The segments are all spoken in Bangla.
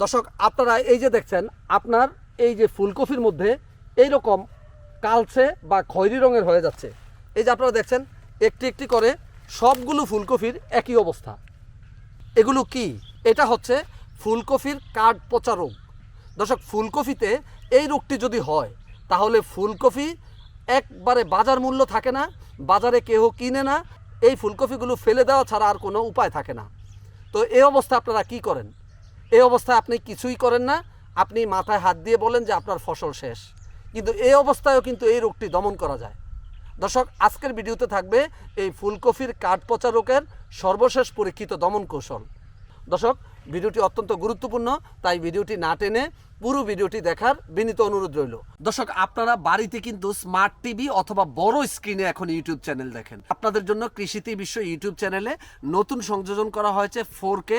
দর্শক, আপনারা এই যে দেখছেন, আপনার এই যে ফুলকপির মধ্যে এই রকম কালচে বা খয়েরি রঙের হয়ে যাচ্ছে। এই যে আপনারা দেখছেন, একটি একটি করে সবগুলো ফুলকপির একই অবস্থা। এগুলো কি? এটা হচ্ছে ফুলকপির কাঠ পচা রোগ। দর্শক, ফুলকপিতে এই রোগটি যদি হয়, তাহলে ফুলকপি একবারে বাজার মূল্য থাকে না, বাজারে কেউ কিনে না, এই ফুলকপিগুলো ফেলে দেওয়া ছাড়া আর কোনো উপায় থাকে না। তো এই অবস্থা আপনারা কি করেন? এই অবস্থায় আপনি কিছুই করেন না। আপনি মাথায় হাত দিয়ে বলেন যে আপনার ফসল শেষ। কিন্তু এই অবস্থায়ও কিন্তু এই রোগটি দমন করা যায়। দর্শক, আজকের ভিডিওতে থাকবে এই ফুলকপির কাঠ পচা রোগের সর্বশেষ পরীক্ষিত দমন কৌশল। দর্শক, ভিডিওটি অত্যন্ত গুরুত্বপূর্ণ, তাই ভিডিওটি না টেনে পুরো ভিডিওটি দেখার বিনীত অনুরোধ রইল। দর্শক, আপনারা বাড়িতে কিন্তু স্মার্ট টিভি অথবা বড় স্ক্রিনে এখন ইউটিউব চ্যানেল দেখেন। আপনাদের জন্য কৃষিতে বিশ্ব ইউটিউব চ্যানেলে নতুন সংযোজন করা হয়েছে ফোর কে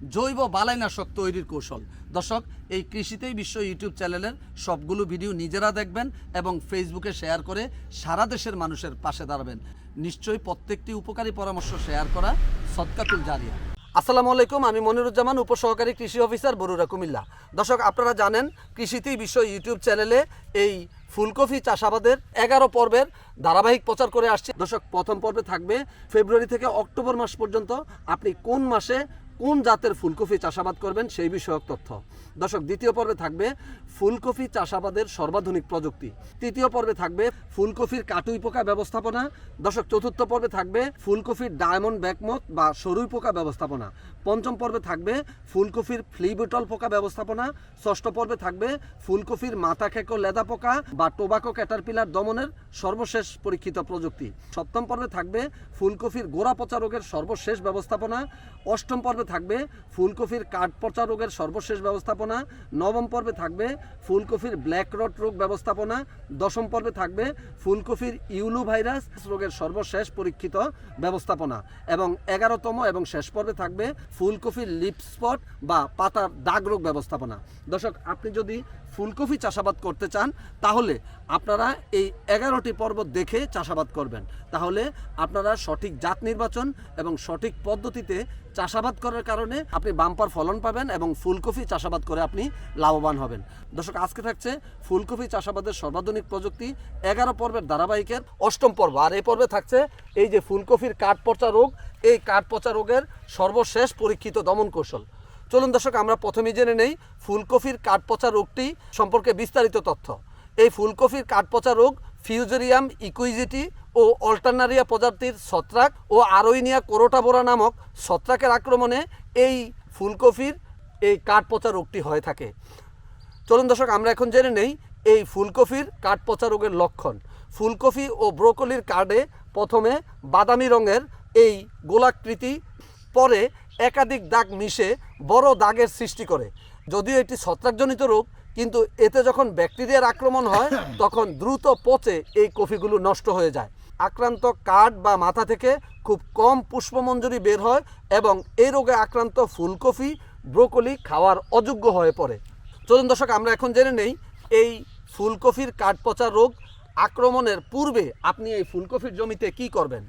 জৈব বালাইনাশক তৈরির কৌশল। দর্শক, এই কৃষিতেই বিশ্ব ইউটিউব চ্যানেলের সবগুলো ভিডিও নিজেরা দেখবেন এবং ফেসবুকে শেয়ার করে সারা দেশের মানুষের পাশে দাঁড়াবেন। নিশ্চয়ই প্রত্যেকটি উপকারী পরামর্শ শেয়ার করা সৎকাতুল জারিয়া। আসসালামু আলাইকুম, আমি মনিরুজ্জামান, উপসহকারী কৃষি অফিসার বরুরা কুমিল্লা। দর্শক, আপনারা জানেন, কৃষিতেই বিশ্ব ইউটিউব চ্যানেলে এই ফুলকপি চাষাবাদের এগারো পর্বের ধারাবাহিক প্রচার করে আসছে। দর্শক, প্রথম পর্বে থাকবে ফেব্রুয়ারি থেকে অক্টোবর মাস পর্যন্ত আপনি কোন মাসে কোন জাতের ফুলকপি চাষাবাদ করবেন সেই বিষয়ক তথ্য। দর্শক, দ্বিতীয় পর্বে থাকবে ফুলকপি চাষাবাদের সর্বাধুনিক প্রযুক্তি। তৃতীয় পর্বে থাকবে ফুলকপির কাটুই পোকা ব্যবস্থাপনা। দর্শক, চতুর্থ পর্বে থাকবে ফুলকপির ডায়মন্ড ব্যাকমত বা সরুই পোকা ব্যবস্থাপনা। পঞ্চম পর্বে থাকবে ফুলকপির ফ্লিবিটল পোকা ব্যবস্থাপনা। ষষ্ঠ পর্বে থাকবে ফুলকপির মাথা খেকো লেদা পোকা বা টোবাকো ক্যাটারপিলার দমনের সর্বশেষ পরীক্ষিত প্রযুক্তি। সপ্তম পর্বে থাকবে ফুলকপির গোড়া পচা রোগের সর্বশেষ ব্যবস্থাপনা। অষ্টম পর্বে থাকবে ফুলকপির কাঠ পচা রোগের সর্বশেষ ব্যবস্থাপনা। নবম পর্বে থাকবে ফুলকপির ব্ল্যাক রট রোগ ব্যবস্থাপনা। দশম পর্বে থাকবে ফুলকপির ইউলু ভাইরাস রোগের সর্বশেষ পরীক্ষিত ব্যবস্থাপনা। এবং এগারোতম এবং শেষ পর্বে থাকবে ফুলকপির লিপ স্পট বা পাতার দাগ রোগ ব্যবস্থাপনা। দর্শক আপনি যদি ফুলকপি চাষাবাদ করতে চান, তাহলে আপনারা এই এগারোটি পর্ব দেখে চাষাবাদ করবেন। তাহলে আপনারা সঠিক জাত নির্বাচন এবং সঠিক পদ্ধতিতে চাষাবাদ করার কারণে আপনি বাম্পার ফলন পাবেন এবং ফুলকপি চাষাবাদ করে আপনি লাভবান হবেন। দর্শক, আজকে থাকছে ফুলকপি চাষাবাদের সর্বাধুনিক প্রযুক্তি, এগারো পর্বের ধারাবাহিকের অষ্টম পর্ব। আর এই পর্বে থাকছে এই যে ফুলকপির কাঠ পচা রোগ, এই কাঠ পচা রোগের সর্বশেষ পরীক্ষিত দমন কৌশল। চলুন দর্শক, আমরা প্রথমেই জেনে নেই ফুলকপির কাঠ পচা রোগটি সম্পর্কে বিস্তারিত তথ্য। এই ফুলকপির কাঠ পচা রোগ ফিউজেরিয়াম, ইকুইজিটি ও অল্টারনারিয়া প্রজাতির ছত্রাক ও আরোইনিয়া কোরোটাবোরা নামক ছত্রাকের আক্রমণে এই ফুলকপির এই কাঠ পচা রোগটি হয়ে থাকে। চলুন দর্শক, আমরা এখন জেনে নেই এই ফুলকপির কাঠ পচা রোগের লক্ষণ। ফুলকপি ও ব্রোকলির কার্ডে প্রথমে বাদামি রঙের এই গোলাকৃতি, পরে একাধিক দাগ মিশে বড় দাগের সৃষ্টি করে। যদিও এটি ছত্রাকজনিত রোগ, কিন্তু এতে যখন ব্যাকটেরিয়ার আক্রমণ হয়, তখন দ্রুত পচে এই কফিগুলো নষ্ট হয়ে যায়। আক্রান্ত কাঠ বা মাথা থেকে খুব কম পুষ্পমঞ্জুরি বের হয় এবং এই রোগে আক্রান্ত ফুলকপি, ব্রোকলি খাওয়ার অযোগ্য হয়ে পড়ে। চলুন দর্শক, আমরা এখন জেনে নেই, এই ফুলকপির কাঠ পচা রোগ আক্রমণের পূর্বে আপনি এই ফুলকপির জমিতে কি করবেন?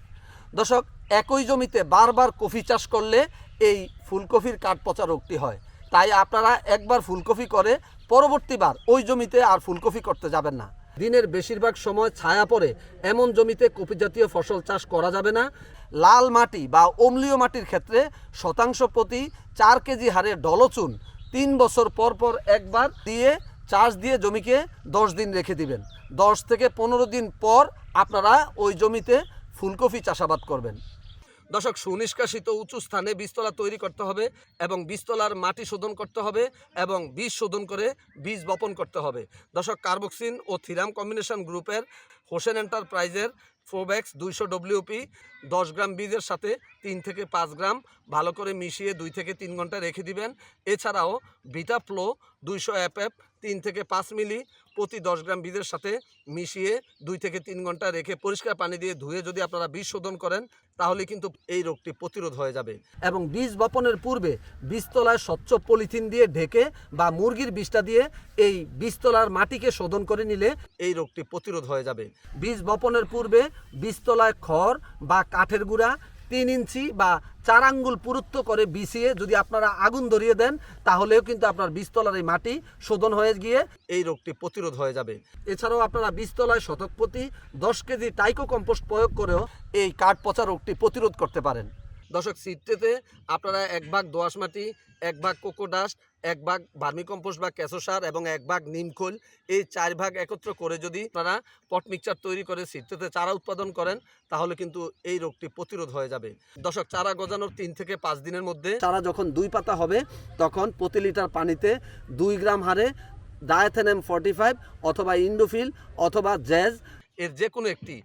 দর্শক, একই জমিতে বারবার কফি চাষ করলে এই ফুলকপির কাঠ পচা রোগটি হয়। তাই আপনারা একবার ফুলকপি করে পরবর্তীবার ওই জমিতে আর ফুলকপি করতে যাবেন না। দিনের বেশিরভাগ সময় ছায়া পড়ে এমন জমিতে কপি জাতীয় ফসল চাষ করা যাবে না। লাল মাটি বা অম্লীয় মাটির ক্ষেত্রে শতাংশ প্রতি চার কেজি হারে ডলচুন তিন বছর পর পর একবার দিয়ে চাষ দিয়ে জমিকে দশ দিন রেখে দিবেন। দশ থেকে পনেরো দিন পর আপনারা ওই জমিতে ফুলকপি চাষাবাদ করবেন। দর্শক, সুনিষ্কাশিত উঁচু স্থানে বীজতলা তৈরি করতে হবে এবং বীজতলার মাটি শোধন করতে হবে এবং বীজ শোধন করে বীজ বপন করতে হবে। দর্শক, কার্বক্সিন ও থিরাম কম্বিনেশন গ্রুপের হোসেন এন্টারপ্রাইজের ফোব্যাক্স দুইশো ডব্লিউপি দশ গ্রাম বীজের সাথে তিন থেকে পাঁচ গ্রাম ভালো করে মিশিয়ে দুই থেকে তিন ঘণ্টা রেখে দিবেন। এছাড়াও ভিটা ফ্লো দুইশো অ্যাপ এফ তিন থেকে পাঁচ মিলি প্রতি দশ গ্রাম বীজের সাথে মিশিয়ে দুই থেকে তিন ঘণ্টা রেখে পরিষ্কার পানি দিয়ে ধুয়ে যদি আপনারা বীজ শোধন করেন, তাহলে কিন্তু এই রোগটি প্রতিরোধ হয়ে যাবে। এবং বীজ বপনের পূর্বে বীজতলায় স্বচ্ছ পলিথিন দিয়ে ঢেকে বা মুরগির বীজটা দিয়ে এই বীজতলার মাটিকে শোধন করে নিলে এই রোগটি প্রতিরোধ হয়ে যাবে। বীজ বপনের পূর্বে বীজতলায় খড় বা কাঠের গুঁড়া তিন ইঞ্চি বা চার আঙ্গুল পুরুত্ব করে বিছিয়ে যদি আপনারা আগুন ধরিয়ে দেন, তাহলেও কিন্তু আপনার বীজতলার এই মাটি শোধন হয়ে গিয়ে এই রোগটি প্রতিরোধ হয়ে যাবে। এছাড়াও আপনারা বীজতলায় শতক প্রতি দশ কেজি টাইকো কম্পোস্ট প্রয়োগ করেও এই কাঠ পচা রোগটি প্রতিরোধ করতে পারেন। দর্শক সিটটেতে আপনারা এক ভাগ দোআঁশ মাটি, এক ভাগ কোকোডাস্ট এক ভাগ ভার্মি কম্পোস্ট বা কেঁচো সার এবং এক ভাগ নিমখোল এই চার ভাগ একত্র করে যদি আপনারা পট মিক্সচার তৈরি করে সিটটেতে চারা উৎপাদন করেন, তাহলে কিন্তু এই রোগটি প্রতিরোধ হয়ে যাবে। দর্শক, চারা গজানোর তিন থেকে পাঁচ দিনের মধ্যে চারা যখন দুই পাতা হবে, তখন প্রতি লিটার পানিতে দুই গ্রাম হারে ডায়াথেনেম ফর্টি ফাইভ অথবা ইন্ডোফিল অথবা জ্যাজ এর যে কোনো একটি।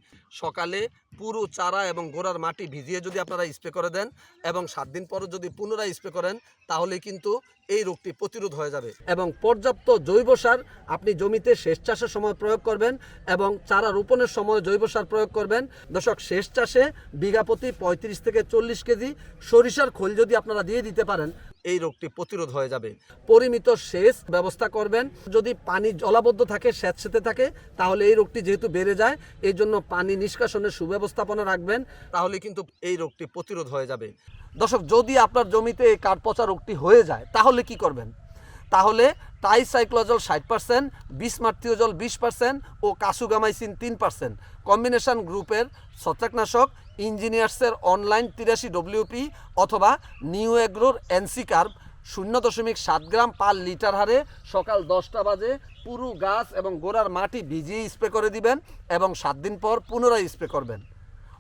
সকালে পুরো চারা এবং গোড়ার মাটি ভিজিয়ে যদি আপনারা স্প্রে করে দেন এবং সাত দিন পরে যদি পুনরায় স্প্রে করেন তাহলে কিন্তু এই রোগটি প্রতিরোধ হয়ে যাবে এবং পর্যাপ্ত জৈব সার আপনি জমিতে সেচ চাষের সময় প্রয়োগ করবেন এবং চারা রোপণের সময় জৈব সার প্রয়োগ করবেন। দর্শক, সেচ চাষে বিঘা প্রতি পঁয়ত্রিশ থেকে চল্লিশ কেজি সরিষার খোল যদি আপনারা দিয়ে দিতে পারেন এই রোগটি প্রতিরোধ হয়ে যাবে। পরিমিত সেচ ব্যবস্থা করবেন। যদি পানি জলাবদ্ধ থাকে, স্যাঁতসেতে থাকে, তাহলে এই রোগটি যেহেতু বেড়ে যায়, এই জন্য পানি নিষ্কাশনের সুব্যবস্থাপনা রাখবেন। তাহলে কিন্তু এই রোগটি প্রতিরোধ হয়ে যাবে। দর্শক, যদি আপনার জমিতে এই কাঠপচা রোগটি হয়ে যায়, তাহলে কি করবেন? তাহলে টাইসাইক্লোজল ষাট পার্সেন্ট বিসমার্থিওজল বিশ পার্সেন্ট ও কাসুগামাইসিন তিন পার্সেন্ট কম্বিনেশন গ্রুপের ছত্রাকনাশক ইঞ্জিনিয়ার্সের অনলাইন তিরাশি ডব্লিউপি অথবা নিউ এগ্রোর এনসি কার্ভ শূন্য দশমিক সাত গ্রাম পার লিটার হারে সকাল দশটা বাজে পুরু গাছ এবং গোড়ার মাটি ভিজিয়ে স্প্রে করে দিবেন এবং সাত দিন পর পুনরায় স্প্রে করবেন।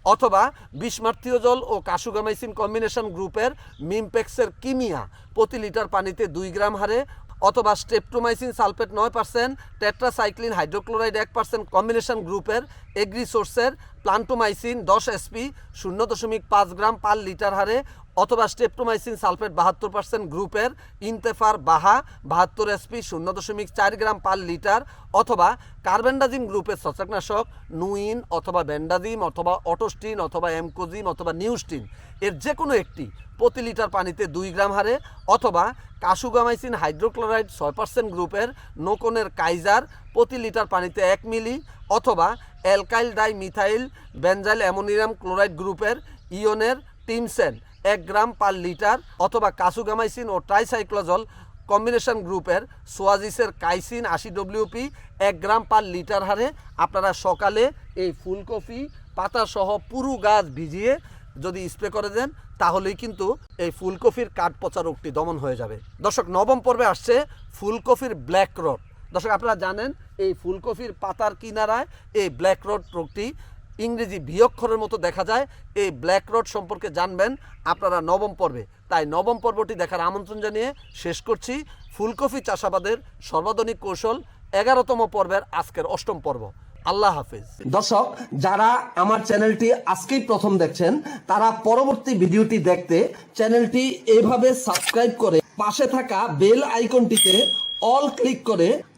অথবা বিষমার্থীয় জল ও কাশুগামাইসিন কম্বিনেশন গ্রুপের মিমপেক্সের কিমিয়া প্রতি লিটার পানিতে দুই গ্রাম হারে অথবা স্টেপটোমাইসিন সালফেট নয় পার্সেন্ট, টেট্রাসাইক্লিন হাইড্রোক্লোরাইড এক পার্সেন্ট কম্বিনেশন গ্রুপের এগ্রিসোর্সের প্লান্টোমাইসিন দশ এসপি শূন্য দশমিক পাঁচ গ্রাম পার লিটার হারে, অথবা স্টেপটোমাইসিন সালফেট বাহাত্তর পার্সেন্ট গ্রুপের ইনতেফার বাহা, বাহাত্তর এসপি শূন্য দশমিক চার গ্রাম পার লিটার, অথবা কার্বেন্ডাজিম গ্রুপের ছত্রাকনাশক, নুইন অথবা ব্যান্ডাজিম অথবা অটোস্টিন অথবা এমকোজিম অথবা নিউস্টিন। এর যে কোনো একটি প্রতি লিটার পানিতে দুই গ্রাম হারে, অথবা কাসুগামাইসিন হাইড্রোক্লোরাইড ছয় পার্সেন্ট গ্রুপের নোকনের কাইজার প্রতি লিটার পানিতে এক মিলি অথবা alkyl di methyl benzyl ammonium chloride গ্রুপের ইয়নের টিমসেন এক গ্রাম পার লিটার অথবা কাসুগামাইসিন ও ট্রাইসাইক্লোজল কম্বিনেশন গ্রুপের সোয়াজিসের কাইসিন আশি ডব্লিউপি এক গ্রাম পার লিটার হারে আপনারা সকালে এই ফুলকপি পাতাসহ পুরু গাছ ভিজিয়ে যদি স্প্রে করে দেন, তাহলেই কিন্তু এই ফুলকপির কাঠ পচা রোগটি দমন হয়ে যাবে। দর্শক, নবম পর্বে আসছে ফুলকপির ব্ল্যাক রড। দর্শক, আপনারা জানেন এই ফুলকপির পাতার কিনারায় এই ব্ল্যাক রড রোগটি ইংরেজি বিয়ক্ষরের মতো দেখা যায়। এই ব্ল্যাক রড সম্পর্কে জানবেন আপনারা নবম পর্বে। তাই নবম পর্বটি দেখার আমন্ত্রণ জানিয়ে শেষ করছি ফুলকপি চাষাবাদের সর্বাধুনিক কৌশল এগারোতম পর্বের আজকের অষ্টম পর্ব। আল্লাহ হাফিজ। দর্শক, যারা আমার চ্যানেলটি আজকেই প্রথম দেখছেন, তারা পরবর্তী ভিডিওটি দেখতে চ্যানেলটি এভাবে সাবস্ক্রাইব করে পাশে থাকা বেল আইকনটিতে অল ক্লিক করে